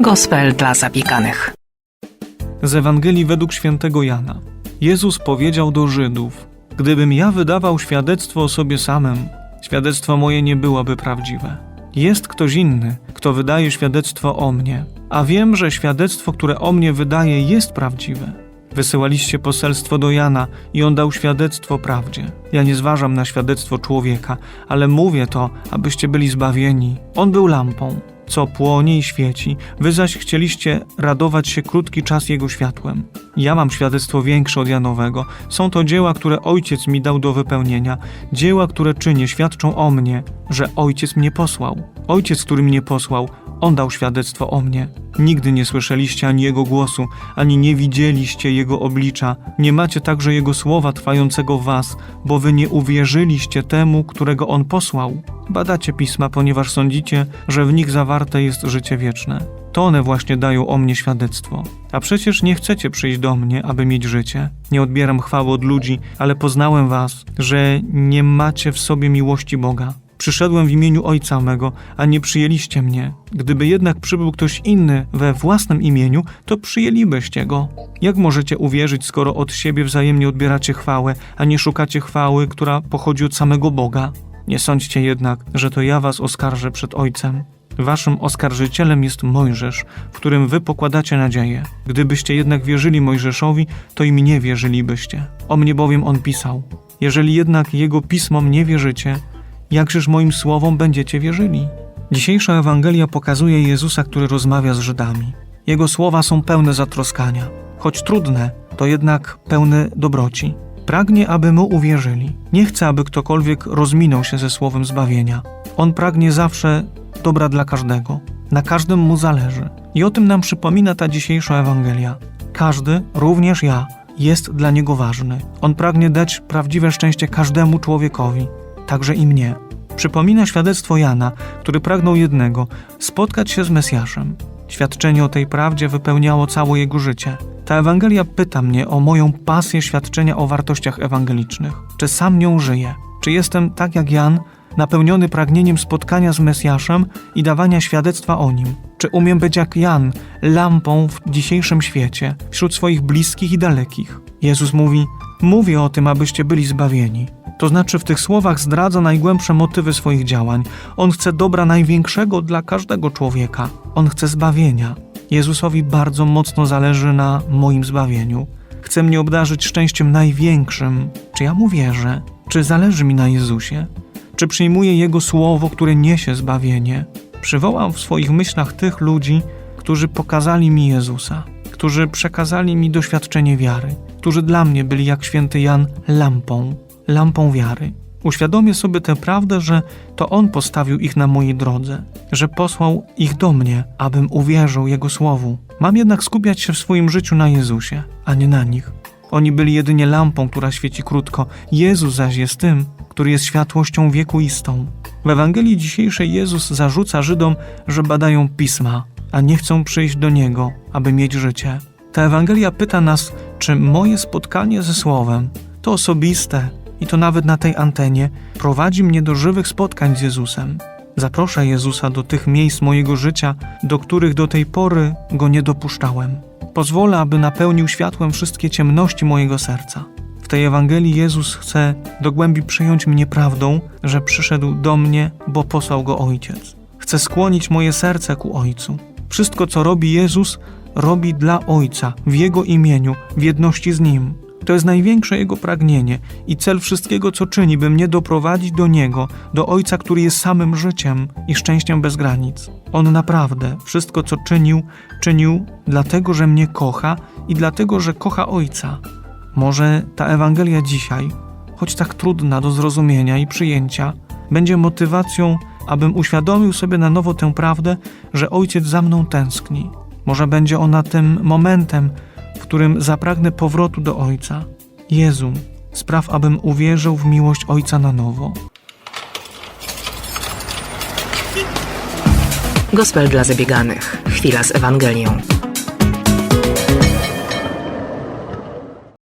Gospel dla zabieganych. Z Ewangelii według świętego Jana. Jezus powiedział do Żydów: Gdybym ja wydawał świadectwo o sobie samym, świadectwo moje nie byłoby prawdziwe. Jest ktoś inny, kto wydaje świadectwo o mnie, a wiem, że świadectwo, które o mnie wydaje, jest prawdziwe. Wysyłaliście poselstwo do Jana i on dał świadectwo prawdzie. Ja nie zważam na świadectwo człowieka, ale mówię to, abyście byli zbawieni. On był lampą, co płonie i świeci, wy zaś chcieliście radować się krótki czas jego światłem. Ja mam świadectwo większe od Janowego. Są to dzieła, które ojciec mi dał do wypełnienia. Dzieła, które czynię, świadczą o mnie, że ojciec mnie posłał. Ojciec, który mnie posłał, on dał świadectwo o mnie. Nigdy nie słyszeliście ani jego głosu, ani nie widzieliście jego oblicza. Nie macie także jego słowa trwającego w was, bo wy nie uwierzyliście temu, którego on posłał. Badacie pisma, ponieważ sądzicie, że w nich zawarte jest życie wieczne. To one właśnie dają o mnie świadectwo. A przecież nie chcecie przyjść do mnie, aby mieć życie. Nie odbieram chwały od ludzi, ale poznałem was, że nie macie w sobie miłości Boga. Przyszedłem w imieniu Ojca mego, a nie przyjęliście mnie. Gdyby jednak przybył ktoś inny we własnym imieniu, to przyjęlibyście go. Jak możecie uwierzyć, skoro od siebie wzajemnie odbieracie chwałę, a nie szukacie chwały, która pochodzi od samego Boga? Nie sądźcie jednak, że to ja was oskarżę przed Ojcem. Waszym oskarżycielem jest Mojżesz, w którym wy pokładacie nadzieję. Gdybyście jednak wierzyli Mojżeszowi, to i mnie wierzylibyście. O mnie bowiem on pisał. Jeżeli jednak jego pismom nie wierzycie, jakżeż moim słowom będziecie wierzyli? Dzisiejsza Ewangelia pokazuje Jezusa, który rozmawia z Żydami. Jego słowa są pełne zatroskania. Choć trudne, to jednak pełne dobroci. Pragnie, aby mu uwierzyli. Nie chce, aby ktokolwiek rozminął się ze słowem zbawienia. On pragnie zawsze dobra dla każdego. Na każdym mu zależy. I o tym nam przypomina ta dzisiejsza Ewangelia. Każdy, również ja, jest dla niego ważny. On pragnie dać prawdziwe szczęście każdemu człowiekowi, także i mnie. Przypomina świadectwo Jana, który pragnął jednego spotkać się z Mesjaszem. Świadczenie o tej prawdzie wypełniało całe jego życie. Ta Ewangelia pyta mnie o moją pasję świadczenia o wartościach ewangelicznych. Czy sam nią żyję? Czy jestem tak jak Jan, napełniony pragnieniem spotkania z Mesjaszem i dawania świadectwa o nim? Czy umiem być jak Jan, lampą w dzisiejszym świecie, wśród swoich bliskich i dalekich? Jezus mówi: Mówię o tym, abyście byli zbawieni. To znaczy, w tych słowach zdradza najgłębsze motywy swoich działań. On chce dobra największego dla każdego człowieka. On chce zbawienia. Jezusowi bardzo mocno zależy na moim zbawieniu. Chce mnie obdarzyć szczęściem największym. Czy ja mu wierzę? Czy zależy mi na Jezusie? Czy przyjmuję Jego słowo, które niesie zbawienie? Przywołam w swoich myślach tych ludzi, którzy pokazali mi Jezusa, którzy przekazali mi doświadczenie wiary, którzy dla mnie byli jak święty Jan lampą, lampą wiary. Uświadomię sobie tę prawdę, że to On postawił ich na mojej drodze, że posłał ich do mnie, abym uwierzył Jego słowu. Mam jednak skupiać się w swoim życiu na Jezusie, a nie na nich. Oni byli jedynie lampą, która świeci krótko. Jezus zaś jest tym, który jest światłością wiekuistą. W Ewangelii dzisiejszej Jezus zarzuca Żydom, że badają pisma, a nie chcą przyjść do Niego, aby mieć życie. Ta Ewangelia pyta nas, czy moje spotkanie ze Słowem, to osobiste i to nawet na tej antenie, prowadzi mnie do żywych spotkań z Jezusem. Zaproszę Jezusa do tych miejsc mojego życia, do których do tej pory Go nie dopuszczałem. Pozwolę, aby napełnił światłem wszystkie ciemności mojego serca. W tej Ewangelii Jezus chce do głębi przyjąć mnie prawdą, że przyszedł do mnie, bo posłał go Ojciec. Chce skłonić moje serce ku Ojcu. Wszystko, co robi Jezus, robi dla Ojca, w Jego imieniu, w jedności z Nim. To jest największe Jego pragnienie i cel wszystkiego, co czyni, by mnie doprowadzić do Niego, do Ojca, który jest samym życiem i szczęściem bez granic. On naprawdę wszystko, co czynił, czynił dlatego, że mnie kocha i dlatego, że kocha Ojca. Może ta Ewangelia dzisiaj, choć tak trudna do zrozumienia i przyjęcia, będzie motywacją, abym uświadomił sobie na nowo tę prawdę, że Ojciec za mną tęskni. Może będzie ona tym momentem, którym zapragnę powrotu do Ojca. Jezu, spraw, abym uwierzył w miłość Ojca na nowo. Gospel dla zabieganych. Chwila z Ewangelią.